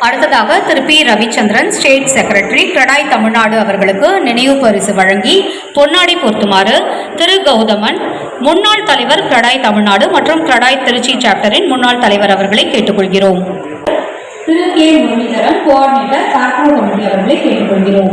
அடுத்ததாக Thiru P. Ravichandran state secretary CREDAI Tamil Nadu அவர்களுக்கு நினைவு பரிசு வழங்கி பொன்னாடி பொருத்துமாறு திரு கௌதமன் முன்னாள் தலைவர் கிரடாய் தமிழ்நாடு மற்றும் கிரடாய் திருச்சி சாப்டரின் முன்னாள் தலைவர் அவர்களை கேட்டுக்கொள்கிறோம். Thiru K. Muralidharan coordinator committee அவர்களை கேட்டுக்கொள்கிறோம்.